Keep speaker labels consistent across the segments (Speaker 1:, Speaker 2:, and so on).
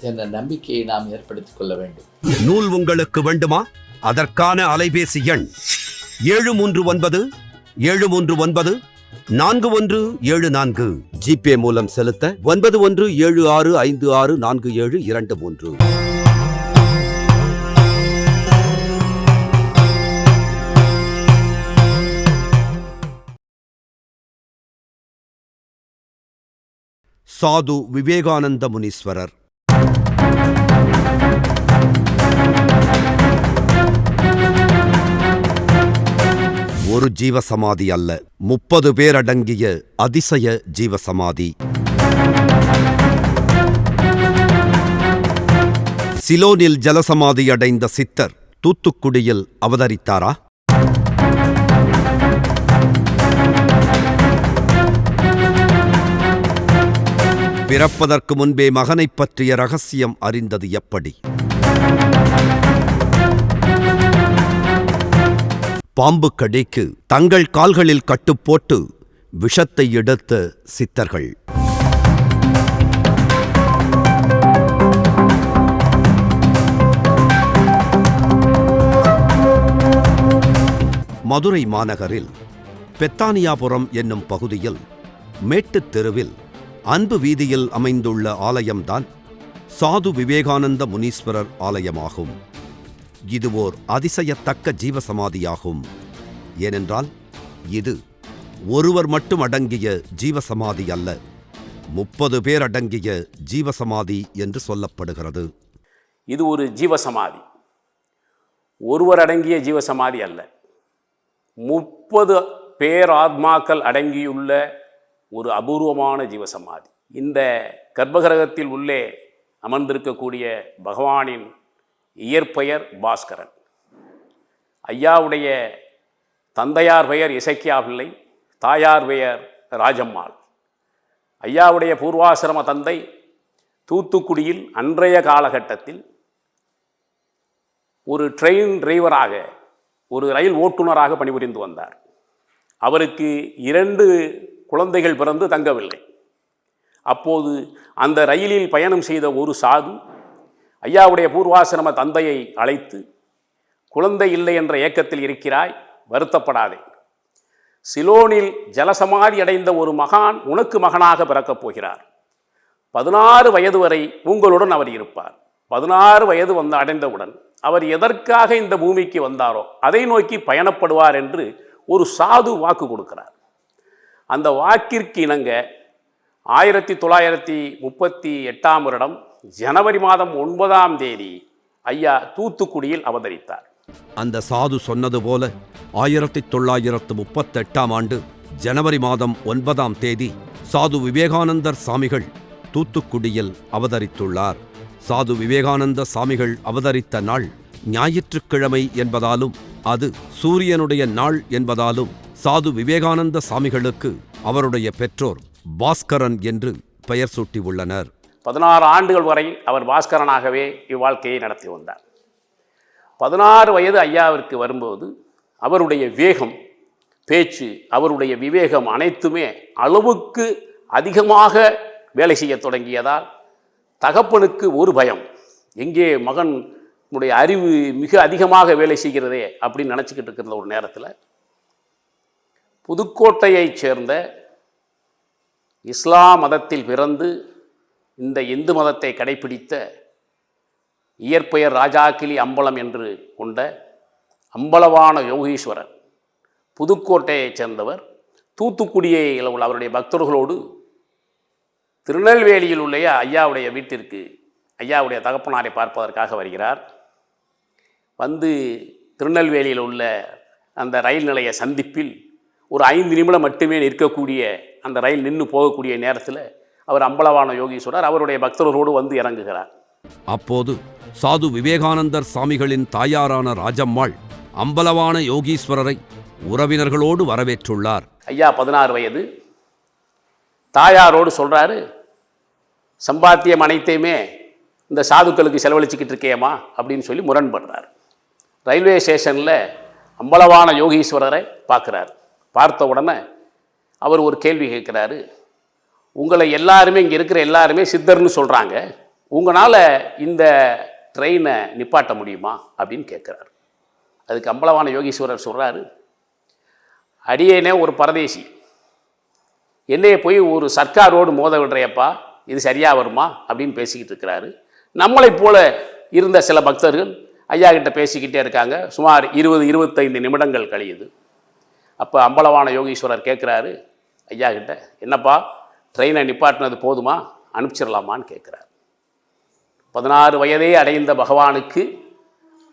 Speaker 1: என்ற நம்பிக்கையை நாம் ஏற்படுத்திக் கொள்ள வேண்டும்.
Speaker 2: நூல் உங்களுக்கு வேண்டுமா? அதற்கான அலைபேசி எண் ஏழு மூன்று ஒன்பது ஏழு மூன்று ஒன்பது நான்கு ஒன்று ஏழு நான்கு. ஜிபே மூலம் செலுத்த ஒன்பது ஒன்று ஏழு ஆறு ஐந்து ஆறு நான்கு ஏழு இரண்டு மூன்று. சாது விவேகானந்த முனீஸ்வரர். ஒரு ஜீவசமாதி அல்ல. முப்பது பேர் அடங்கிய அதிசய ஜீவசமாதி. சிலோனில் ஜலசமாதி அடைந்த சித்தர் தூத்துக்குடியில் அவதரித்தாரா? பிறப்பதற்கு முன்பே மகனைப் பற்றிய ரகசியம் அறிந்தது எப்படி? பாம்பு கடிக்கு தங்கள் கால்களில் கட்டுப்போட்டு விஷத்தை எடுத்த சித்தர்கள். மதுரை மாநகரில் பெத்தானியாபுரம் என்னும் பகுதியில் மேட்டுத் தெருவில் அன்பு வீதியில் அமைந்துள்ள ஆலயம்தான் சாது விவேகானந்த முனீஸ்வரர் ஆலயமாகும். இது ஓர் அதிசயத்தக்க ஜீவசமாதியாகும். ஏனென்றால் இது ஒருவர் மட்டும் அடங்கிய ஜீவசமாதி அல்ல முப்பது பேர் அடங்கிய ஜீவசமாதி என்று சொல்லப்படுகிறது.
Speaker 3: இது ஒரு ஜீவசமாதி. ஒருவர் அடங்கிய ஜீவசமாதி அல்ல முப்பது பேர் ஆத்மாக்கள் அடங்கியுள்ள ஒரு அபூர்வமான ஜீவசமாதி. இந்த கர்ப்பகிரகத்தில் உள்ளே அமர்ந்திருக்கக்கூடிய பகவானின் இயற்பெயர் பாஸ்கரன். ஐயாவுடைய தந்தையார் பெயர் இசைக்கியா பிள்ளை தாயார் பெயர் ராஜம்மாள். ஐயாவுடைய பூர்வாசிரம தந்தை தூத்துக்குடியில் அன்றைய காலகட்டத்தில் ஒரு ட்ரெயின் டிரைவராக ஒரு ரயில் ஓட்டுநராக பணிபுரிந்து வந்தார். அவருக்கு இரண்டு குழந்தைகள் பிறந்து தங்கவில்லை. அப்போது அந்த ரயிலில் பயணம் செய்த ஒரு சாது ஐயாவுடைய பூர்வாசிரம தந்தையை அழைத்து குழந்தை இல்லை என்ற ஏக்கத்தில் இருக்கிறாய் வருத்தப்படாதே. சிலோனில் ஜலசமாதி அடைந்த ஒரு மகான் உனக்கு மகனாக பிறக்கப் போகிறார். பதினாறு வயது வரை உங்களுடன் அவர் இருப்பார். பதினாறு வயது வந்து அடைந்தவுடன் அவர் எதற்காக இந்த பூமிக்கு வந்தாரோ அதை நோக்கி பயணப்படுவார் என்று ஒரு சாது வாக்கு கொடுக்கிறார். அந்த வாக்கிற்கு இணங்க ஆயிரத்தி தொள்ளாயிரத்தி முப்பத்தி எட்டாம் வருடம் ஜனவரி மாதம் ஒன்பதாம் தேதி ஐயா தூத்துக்குடியில் அவதரித்தார்.
Speaker 2: அந்த சாது சொன்னது போல ஆயிரத்தி தொள்ளாயிரத்து முப்பத்தெட்டாம் ஆண்டு ஜனவரி மாதம் ஒன்பதாம் தேதி சாது விவேகானந்தர் சாமிகள் தூத்துக்குடியில் அவதரித்துள்ளார். சாது விவேகானந்த சாமிகள் அவதரித்த நாள் ஞாயிற்றுக்கிழமை என்பதாலும் அது சூரியனுடைய நாள் என்பதாலும் சாது விவேகானந்த சாமிகளுக்கு அவருடைய பெற்றோர் பாஸ்கரன் என்று பெயர் சூட்டியுள்ளனர்.
Speaker 3: பதினாறு ஆண்டுகள் வரை அவர் பாஸ்கரனாகவே இவ்வாழ்க்கையை நடத்தி வந்தார். பதினாறு வயது ஐயாவிற்கு வரும்போது அவருடைய வேகம் பேச்சு அவருடைய விவேகம் அனைத்துமே அளவுக்கு அதிகமாக வேலை செய்யத் தொடங்கியதால் தகப்பனுக்கு ஒரு பயம் எங்கே மகனுடைய அறிவு மிக அதிகமாக வேலை செய்கிறதே அப்படின்னு நினச்சிக்கிட்டு இருக்கிற ஒரு நேரத்தில் புதுக்கோட்டையைச் சேர்ந்த இஸ்லாம் மதத்தில் பிறந்து இந்த இந்து மதத்தை கடைபிடித்த இயற்பெயர் ராஜாக்கிளி அம்பலம் என்று கொண்ட அம்பலவான யோகீஸ்வரர் புதுக்கோட்டையைச் சேர்ந்தவர் தூத்துக்குடியில் உள்ள அவருடைய பக்தர்களோடு திருநெல்வேலியில் உள்ள ஐயாவுடைய வீட்டிற்கு ஐயாவுடைய தகப்பனாரை பார்ப்பதற்காக வருகிறார். வந்து திருநெல்வேலியில் உள்ள அந்த ரயில் நிலைய சந்திப்பில் ஒரு ஐந்து நிமிடம் மட்டுமே நிற்கக்கூடிய அந்த ரயில் நின்று போகக்கூடிய நேரத்தில் அவர் அம்பலவான யோகீஸ்வரர் அவருடைய பக்தர்களோடு வந்து இறங்குகிறார்.
Speaker 2: அப்போது சாது விவேகானந்தர் சாமிகளின் தாயாரான ராஜம்மாள் அம்பலவான யோகீஸ்வரரை உறவினர்களோடு வரவேற்றுள்ளார்.
Speaker 3: ஐயா பதினாறு வயது. தாயாரோடு சொல்கிறாரு சம்பாத்தியம் அனைத்தையுமே இந்த சாதுக்களுக்கு செலவழிச்சுக்கிட்டு இருக்கேம்மா அப்படின்னு சொல்லி முரண்படுறார். ரயில்வே ஸ்டேஷனில் அம்பலவான யோகீஸ்வரரை பார்க்குறாரு. பார்த்த உடனே அவர் ஒரு கேள்வி கேட்குறாரு உங்களை எல்லாருமே இங்கே இருக்கிற எல்லாருமே சித்தர்னு சொல்கிறாங்க உங்களால் இந்த ட்ரெயினை நிப்பாட்ட முடியுமா? அப்படின்னு கேட்குறாரு அதுக்கு அம்பலவான யோகீஸ்வரர் சொல்கிறாரு அடியேனே ஒரு பரதேசி. என்னைய போய் ஒரு சர்க்காரோடு மோத விடுறையப்பா இது சரியாக வருமா? அப்படின்னு பேசிக்கிட்டு இருக்கிறாரு. நம்மளை போல இருந்த சில பக்தர்கள் ஐயா கிட்ட பேசிக்கிட்டே இருக்காங்க. சுமார் இருபது இருபத்தைந்து நிமிடங்கள் கழியுது. அப்போ அம்பலவான யோகீஸ்வரர் கேட்குறாரு ஐயா கிட்ட என்னப்பா ட்ரெயினை நிப்பாட்டினது போதுமா? அனுப்பிச்சிடலாமான்னு கேட்குறார். பதினாறு வயதே அடைந்த பகவானுக்கு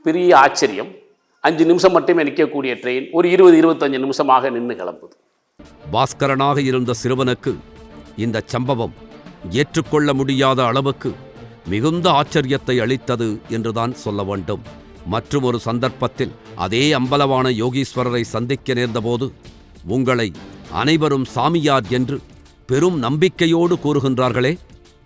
Speaker 3: பெரிய ஆச்சரியம். அஞ்சு நிமிஷம் மட்டுமே நிற்கக்கூடிய ட்ரெயின் ஒரு இருபது இருபத்தஞ்சு நிமிஷமாக நின்று கிளம்புது.
Speaker 2: பாஸ்கரனாக இருந்த சிறுவனுக்கு இந்த சம்பவம் ஏற்றுக்கொள்ள முடியாத அளவுக்கு மிகுந்த ஆச்சரியத்தை அளித்தது என்றுதான் சொல்ல வேண்டும். மற்றும் ஒரு சந்தர்ப்பத்தில் அதே அம்பலவான யோகீஸ்வரரை சந்திக்க நேர்ந்தபோது உங்களை அனைவரும் சாமியார் என்று பெரும் நம்பிக்கையோடு கூறுகின்றார்களே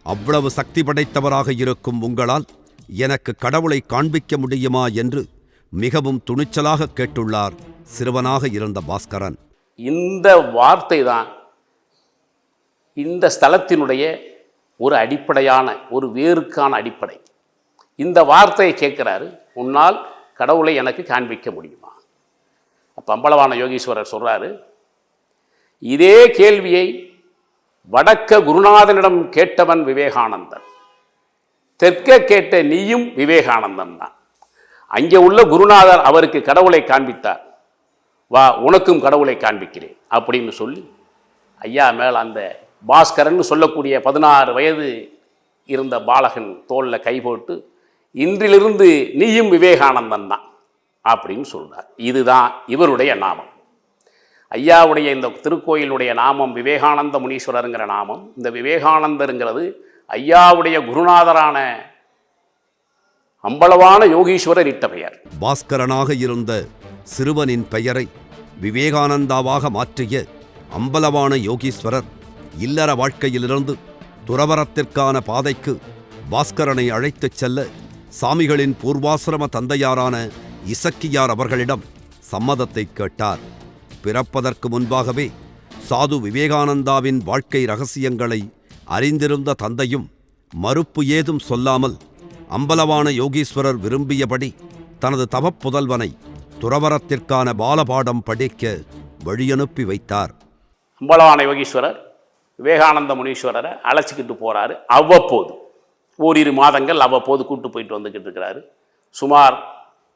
Speaker 2: அவ்வளவு சக்தி படைத்தவராக இருக்கும் உங்களால் எனக்கு கடவுளை காண்பிக்க முடியுமா? என்று மிகவும் துணிச்சலாக கேட்டுள்ளார் சிறுவனாக இருந்த பாஸ்கரன்.
Speaker 3: இந்த வார்த்தை தான் இந்த ஸ்தலத்தினுடைய ஒரு அடிப்படையான ஒரு வேருக்கான அடிப்படை. இந்த வார்த்தையை கேட்குறாரு உன்னால் கடவுளை எனக்கு காண்பிக்க முடியுமா? அப்போ அம்பலவான யோகீஸ்வரர் சொல்கிறாரு இதே கேள்வியை வடக்க குருநாதனிடம் கேட்டவன் விவேகானந்தன். தெற்க கேட்ட நீயும் விவேகானந்தன் தான். அங்கே உள்ள குருநாதர் அவருக்கு கடவுளை காண்பித்தார். வா உனக்கும் கடவுளை காண்பிக்கிறேன் அப்படின்னு சொல்லி ஐயா மேல் அந்த பாஸ்கரன் சொல்லக்கூடிய பதினாறு வயது இருந்த பாலகன் தோளில் கை போட்டு இன்றிலிருந்து நீயும் விவேகானந்தன் தான் அப்படின்னு சொல்கிறார் இதுதான் இவருடைய நாமம். ஐயாவுடைய இந்த திருக்கோயிலுடைய நாமம் விவேகானந்த முனீஸ்வரருங்கிற நாமம். இந்த விவேகானந்தருங்கிறது ஐயாவுடைய குருநாதரான அம்பலவான யோகீஸ்வரர் இட்ட பெயர்.
Speaker 2: பாஸ்கரனாக இருந்த சிறுவனின் பெயரை விவேகானந்தாவாக மாற்றிய அம்பலவான யோகீஸ்வரர் இல்லற வாழ்க்கையிலிருந்து துறவரத்திற்கான பாதைக்கு பாஸ்கரனை அழைத்துச் செல்ல சாமிகளின் பூர்வாசிரம தந்தையாரான இசக்கியார் அவர்களிடம் சம்மதத்தை கேட்டார். பிறப்பதற்கு முன்பாகவே சாது விவேகானந்தாவின் வாழ்க்கை ரகசியங்களை அறிந்திருந்த தந்தையும் மறுப்பு ஏதும் சொல்லாமல் அம்பலவான யோகீஸ்வரர் விரும்பியபடி தனது தவப்புதல்வனை துறவரத்திற்கான பாலபாடம் படிக்க வழியனுப்பி வைத்தார்.
Speaker 3: அம்பலவான யோகீஸ்வரர் விவேகானந்த முனீஸ்வரரை அழைச்சிக்கிட்டு போகிறாரு அவ்வப்போது ஓரிரு மாதங்கள் அவ்வப்போது கூட்டு போயிட்டு வந்துக்கிட்டு இருக்கிறாரு. சுமார்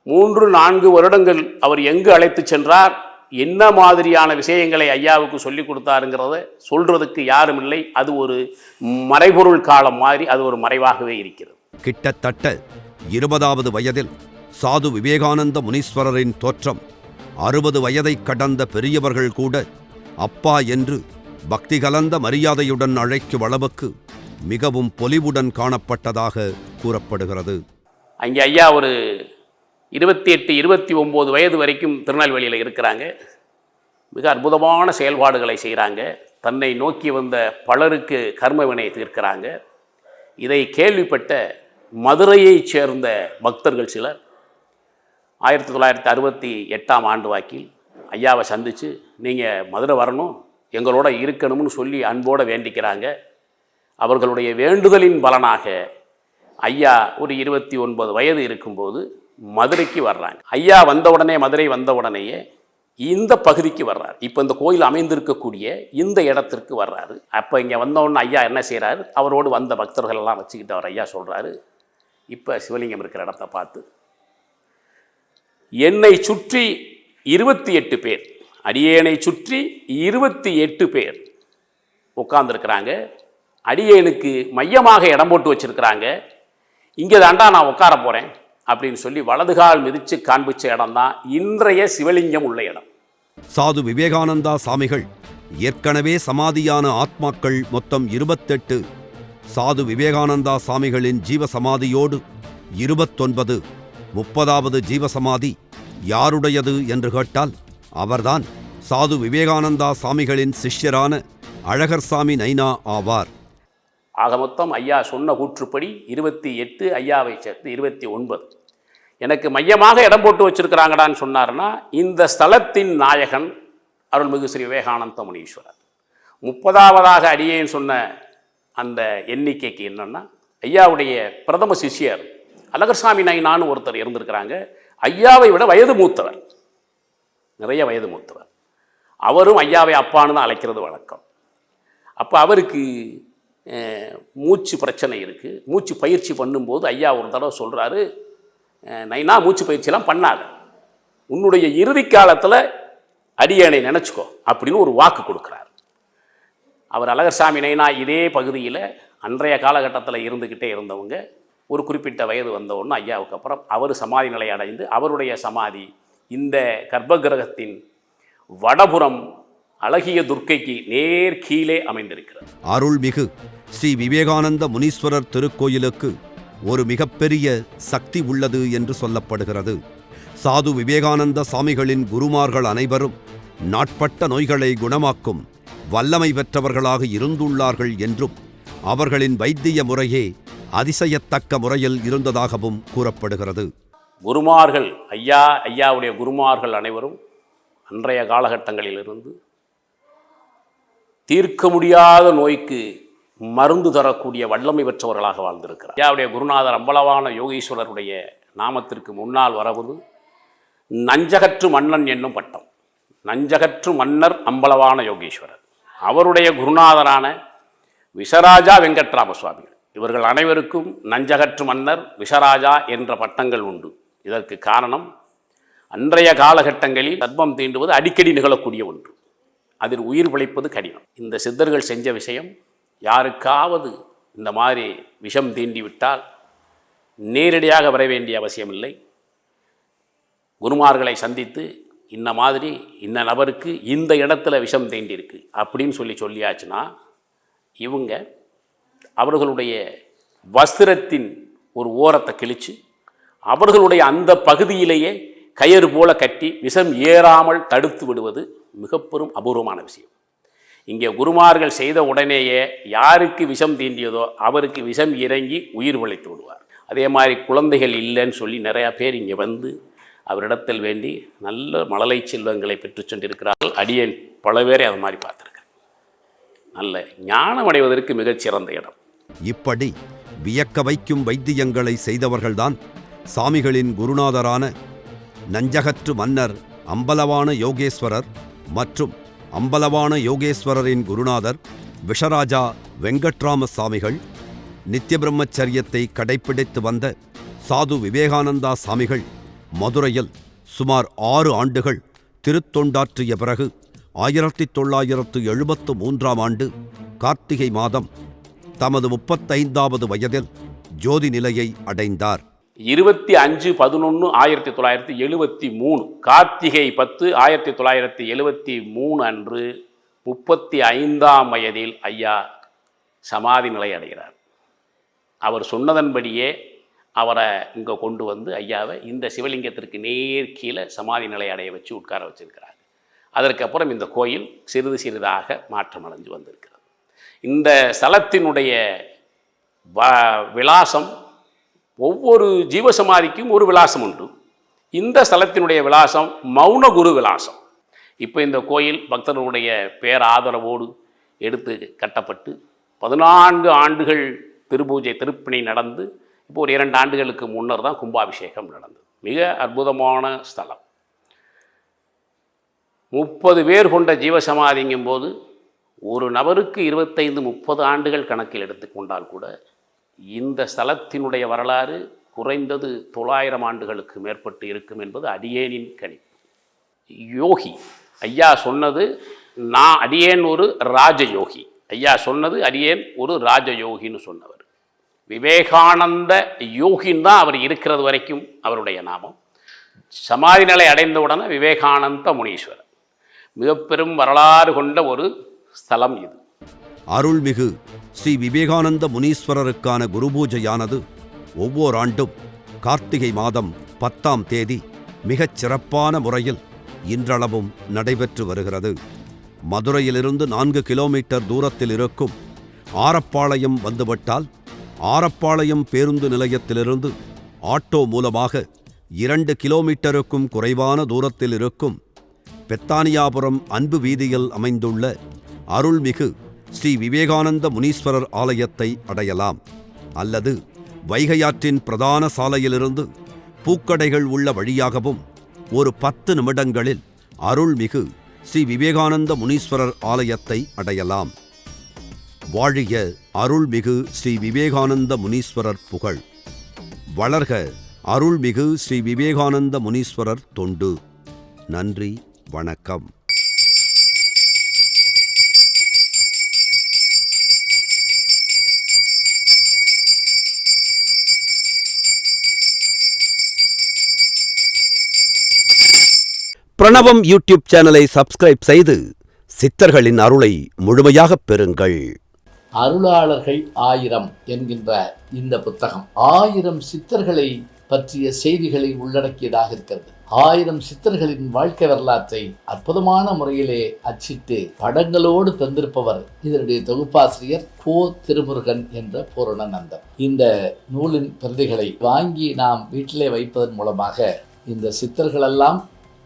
Speaker 3: மூன்று நான்கு வருடங்கள் அவர் எங்கு அழைத்து சென்றார்? என்ன மாதிரியான விஷயங்களை ஐயாவுக்கு சொல்லி கொடுத்தாருங்கிறத சொல்றதுக்கு யாரும் இல்லை. அது ஒரு மறைபொருள் காலம் மாதிரி அது ஒரு மறைவாகவே இருக்கிறது.
Speaker 2: கிட்டத்தட்ட இருபதாவது வயதில் சாது விவேகானந்த முனீஸ்வரரின் தோற்றம் அறுபது வயதைக் கடந்த பெரியவர்கள் கூட அப்பா என்று பக்தி கலந்த மரியாதையுடன் அழைக்கும் அளவுக்கு மிகவும் பொலிவுடன் காணப்பட்டதாக கூறப்படுகிறது.
Speaker 3: அங்கே ஐயா ஒரு இருபத்தி எட்டு இருபத்தி ஒம்பது வயது வரைக்கும் திருநெல்வேலியில் இருக்கிறாங்க. மிக அற்புதமான செயல்பாடுகளை செய்கிறாங்க தன்னை நோக்கி வந்த பலருக்கு கர்மவினை தீர்க்கிறாங்க. இதை கேள்விப்பட்ட மதுரையைச் சேர்ந்த பக்தர்கள் சிலர் ஆயிரத்தி தொள்ளாயிரத்தி அறுபத்தி எட்டாம் ஆண்டு வாக்கில் ஐயாவை சந்தித்து நீங்கள் மதுரை வரணும் எங்களோட இருக்கணும்னு சொல்லி அன்போடு வேண்டிக்கிறாங்க. அவர்களுடைய வேண்டுதலின் பலனாக ஐயா ஒரு இருபத்தி ஒன்பது வயது இருக்கும்போது மதுரைக்கு வர்றாங்க. ஐயா வந்த உடனே மதுரை வந்த உடனேயே இந்த பகுதிக்கு வர்றார். இப்போ இந்த கோயில் அமைந்திருக்கக்கூடிய இந்த இடத்திற்கு வர்றாரு. அப்போ இங்கே வந்தவுடனே ஐயா என்ன செய்கிறாரு அவரோடு வந்த பக்தர்கள் எல்லாம் வச்சுக்கிட்டு அவர் ஐயா சொல்கிறாரு இப்போ சிவலிங்கம் இருக்கிற இடத்த பார்த்து என்னை சுற்றி இருபத்தி எட்டு பேர் அடியேனை சுற்றி இருபத்தி எட்டு பேர் உட்கார்ந்துருக்கிறாங்க. அடியேனுக்கு மையமாக இடம் போட்டு வச்சிருக்கிறாங்க. இங்கே தாண்டா நான் உட்கார போகிறேன் அப்படின்னு சொல்லி வலதுகால் மிதித்து காண்பிச்ச இடம் தான் இன்றைய சிவலிங்கம் உள்ள இடம்.
Speaker 2: சாது விவேகானந்தா சாமிகள் ஏற்கனவே சமாதியான ஆத்மாக்கள் மொத்தம் இருபத்தெட்டு. சாது விவேகானந்தா சாமிகளின் ஜீவ சமாதியோடு இருபத்தொன்பது. முப்பதாவது ஜீவசமாதி யாருடையது என்று கேட்டால் அவர்தான் சாது விவேகானந்தா சாமிகளின் சிஷ்யரான அழகர்சாமி நைனா ஆவார்.
Speaker 3: ஆக மொத்தம் ஐயா சொன்ன கூற்றுப்படி இருபத்தி எட்டு ஐயாவை சேர்த்து இருபத்தி ஒன்பது. எனக்கு மையமாக இடம் போட்டு வச்சிருக்கிறாங்கடான்னு சொன்னார்னா இந்த ஸ்தலத்தின் நாயகன் அருள்மிகு ஸ்ரீ விவேகானந்த முனீஸ்வரர். முப்பதாவதாக அடியேன்னு சொன்ன அந்த எண்ணிக்கைக்கு என்னென்னா ஐயாவுடைய பிரதம சிஷியர் அழகர்சாமி நைனான்னு ஒருத்தர் இருந்திருக்கிறாங்க. ஐயாவை விட வயது மூத்தவர். நிறைய வயது மூத்தவர். அவரும் ஐயாவை அப்பான்னு தான் அழைக்கிறது வழக்கம். அப்போ அவருக்கு மூச்சு பிரச்சனை இருக்குது மூச்சு பயிற்சி பண்ணும்போது ஐயா ஒரு தடவை சொல்கிறாரு நைனா மூச்சு பயிற்சியெல்லாம் பண்ணாத. உன்னுடைய இறுதி காலத்தில் அடியணை நினச்சிக்கோ அப்படின்னு ஒரு வாக்கு கொடுக்குறார். அவர் அழகர் சாமி நைனா இதே பகுதியில் அன்றைய காலகட்டத்தில் இருந்துக்கிட்டே இருந்தவங்க ஒரு குறிப்பிட்ட வயது வந்தவுடனே ஐயாவுக்கு அப்புறம் அவர் சமாதி நிலை அடைந்து அவருடைய சமாதி இந்த கர்ப்பகிரகத்தின் வடபுறம் அழகிய துர்க்கைக்கு நேர் கீழே அமைந்திருக்கிறது.
Speaker 2: அருள்மிகு ஸ்ரீ விவேகானந்த முனீஸ்வரர் திருக்கோயிலுக்கு ஒரு மிகப்பெரிய சக்தி உள்ளது என்று சொல்லப்படுகிறது. சாது விவேகானந்த சாமிகளின் குருமார்கள் அனைவரும் நாட்பட்ட நோய்களை குணமாக்கும் வல்லமை பெற்றவர்களாக இருந்துள்ளார்கள் என்றும் அவர்களின் வைத்திய முறையே அதிசயத்தக்க முறையில் இருந்ததாகவும் கூறப்படுகிறது.
Speaker 3: குருமார்கள் ஐயா ஐயாவுடைய குருமார்கள் அனைவரும் அன்றைய காலகட்டங்களிலிருந்து தீர்க்க முடியாத நோய்க்கு மருந்து தரக்கூடிய வல்லமை பெற்றவர்களாக வாழ்ந்திருக்கிறார். ஐயாவுடைய குருநாதர் அம்பலவான யோகீஸ்வரருடைய நாமத்திற்கு முன்னால் வரவது நஞ்சகற்று மன்னன் என்னும் பட்டம். நஞ்சகற்று மன்னர் அம்பலவான யோகீஸ்வரர். அவருடைய குருநாதரான விஷராஜா வெங்கட்ராம சுவாமிகள் இவர்கள் அனைவருக்கும் நஞ்சகற்று மன்னர் விஷராஜா என்ற பட்டங்கள் உண்டு. இதற்கு காரணம் அன்றைய காலகட்டங்களில் சர்ப்பம் தீண்டுவது அடிக்கடி நிகழக்கூடிய ஒன்று. அதில் உயிர் பிழைப்பது கடினம். இந்த சித்தர்கள் செஞ்ச விஷயம் யாருக்காவது இந்த மாதிரி விஷம் தீண்டி விட்டால் நேரடியாக வர வேண்டிய அவசியமில்லை. குருமார்களை சந்தித்து இந்த மாதிரி இந்த நபருக்கு இந்த இடத்துல விஷம் தீண்டிருக்கு அப்படின்னு சொல்லி சொல்லியாச்சுன்னா இவங்க அவர்களுடைய வஸ்திரத்தின் ஒரு ஓரத்தை கிழித்து அவர்களுடைய அந்த பகுதியிலேயே கயிறு போல கட்டி விஷம் ஏறாமல் தடுத்து விடுவது மிக பெரும் அபூர்வமான விஷயம். இங்கே குருமார்கள் செய்த உடனேயே யாருக்கு விஷம் தீண்டியதோ அவருக்கு விஷம் இறங்கி உயிர் உழைத்து விடுவார். அதே மாதிரி குழந்தைகள் இல்லைன்னு சொல்லி நிறையா பேர் இங்கே வந்து அவரிடத்தில் வேண்டி நல்ல மழலை செல்வங்களை பெற்று சென்றிருக்கிறார்கள். அடியேன் பல பேரை அது மாதிரி பார்த்துருக்கேன் நல்ல ஞானம் அடைவதற்கு மிகச்சிறந்த இடம்.
Speaker 2: இப்படி வியக்க வைக்கும் வைத்தியங்களை செய்தவர்கள்தான் சாமிகளின் குருநாதரான நஞ்சகற்று மன்னர் அம்பலவான யோகேஸ்வரர் மற்றும் அம்பலவான யோகேஸ்வரரின் குருநாதர் விஷராஜா வெங்கட்ராம சாமிகள் நித்திய பிரம்மச்சரியத்தை கடைப்பிடித்து வந்த சாது விவேகானந்தா சாமிகள் மதுரையில் சுமார் ஆறு ஆண்டுகள் திருத்தொண்டாற்றிய பிறகு ஆயிரத்தி தொள்ளாயிரத்து எழுபத்து மூன்றாம் ஆண்டு கார்த்திகை மாதம் தமது முப்பத்தைந்தாவது வயதில் ஜோதி நிலையை அடைந்தார்.
Speaker 3: இருபத்தி அஞ்சு பதினொன்று ஆயிரத்தி தொள்ளாயிரத்தி எழுபத்தி மூணு. கார்த்திகை பத்து ஆயிரத்தி தொள்ளாயிரத்தி எழுபத்தி மூணு அன்று முப்பத்தி ஐந்தாம் வயதில் ஐயா சமாதி நிலை அடைகிறார். அவர் சொன்னதன்படியே அவரை இங்கே கொண்டு வந்து ஐயாவை இந்த சிவலிங்கத்திற்கு நேர் கீழே சமாதி நிலை அடைய வச்சு உட்கார வச்சிருக்கிறார். அதற்கப்புறம் இந்த கோயில் சிறிது சிறிதாக மாற்றம் அடைஞ்சு வந்திருக்கிறது. இந்த ஸ்தலத்தினுடைய வ விலாசம் ஒவ்வொரு ஜீவசமாதிக்கும் ஒரு விலாசம் உண்டு. இந்த ஸ்தலத்தினுடைய விலாசம் மௌன குரு விலாசம். இப்போ இந்த கோயில் பக்தர்களுடைய பேராதரவோடு எடுத்து கட்டப்பட்டு பதினான்கு ஆண்டுகள் திருபூஜை திருப்பணி நடந்து இப்போ ஒரு இரண்டு ஆண்டுகளுக்கு முன்னர் தான் கும்பாபிஷேகம் நடந்தது. மிக அற்புதமான ஸ்தலம். முப்பது பேர் கொண்ட ஜீவசமாதிங்கும் போது ஒரு நபருக்கு இருபத்தைந்து முப்பது ஆண்டுகள் கணக்கில் எடுத்துக்கொண்டால் கூட இந்த ஸ்தலத்தினுடைய வரலாறு குறைந்தது தொள்ளாயிரம் ஆண்டுகளுக்கு மேற்பட்டு இருக்கும் என்பது அடியேனின் கணிப்பு யோகி. ஐயா சொன்னது நான் அடியேன் ஒரு ராஜயோகி. ஐயா சொன்னது அடியேன் ஒரு ராஜயோகின்னு சொன்னவர். விவேகானந்த யோகின் தான் அவர் இருக்கிறது வரைக்கும் அவருடைய நாமம். சமாதி நிலை அடைந்தவுடனே விவேகானந்த முனீஸ்வரர். மிக பெரும் வரலாறு கொண்ட ஒரு ஸ்தலம் இது.
Speaker 2: அருள்மிகு ஸ்ரீ விவேகானந்த முனீஸ்வரருக்கான குருபூஜையானது ஒவ்வொரு ஆண்டும் கார்த்திகை மாதம் பத்தாம் தேதி மிகச் சிறப்பான முறையில் இன்றளவும் நடைபெற்று வருகிறது. மதுரையிலிருந்து நான்கு கிலோமீட்டர் தூரத்தில் இருக்கும் ஆரப்பாளையம் வந்துவிட்டால் ஆரப்பாளையம் பேருந்து நிலையத்திலிருந்து ஆட்டோ மூலமாக இரண்டு கிலோமீட்டருக்கும் குறைவான தூரத்தில் இருக்கும் பெத்தானியாபுரம் அன்பு வீதியில் அமைந்துள்ள அருள்மிகு ஸ்ரீ விவேகானந்த முனீஸ்வரர் ஆலயத்தை அடையலாம். அல்லது வைகையாற்றின் பிரதான சாலையிலிருந்து பூக்கடைகள் உள்ள வழியாகவும் ஒரு பத்து நிமிடங்களில் அருள்மிகு ஸ்ரீ விவேகானந்த முனீஸ்வரர் ஆலயத்தை அடையலாம். வாழிய அருள்மிகு ஸ்ரீ விவேகானந்த முனீஸ்வரர் புகழ். வளர்க அருள்மிகு ஸ்ரீ விவேகானந்த முனீஸ்வரர் தொண்டு. நன்றி வணக்கம். பிரணவம் யூடியூப் சேனலை சப்ஸ்கிரைப் செய்து சித்தர்களின் அருளை முழுமையாகப் பெறுங்கள்.
Speaker 1: அருளாளர்கள் ஆயிரம் என்கின்ற இந்த புத்தகம் ஆயிரம் சித்தர்களை பற்றிய செய்திகளை உள்ளடக்கியதாக இருக்கிறது. ஆயிரம் சித்தர்களின் வாழ்க்கை வரலாற்றை அற்புதமான முறையிலே அச்சிட்டு படங்களோடு தந்திருப்பவர் இதனுடைய தொகுப்பாசிரியர் கோ திருமுருகன் என்ற பூரணநந்தன். இந்த நூலின் பிரதிகளை வாங்கி நாம் வீட்டிலே வைப்பதன் மூலமாக இந்த சித்தர்களெல்லாம்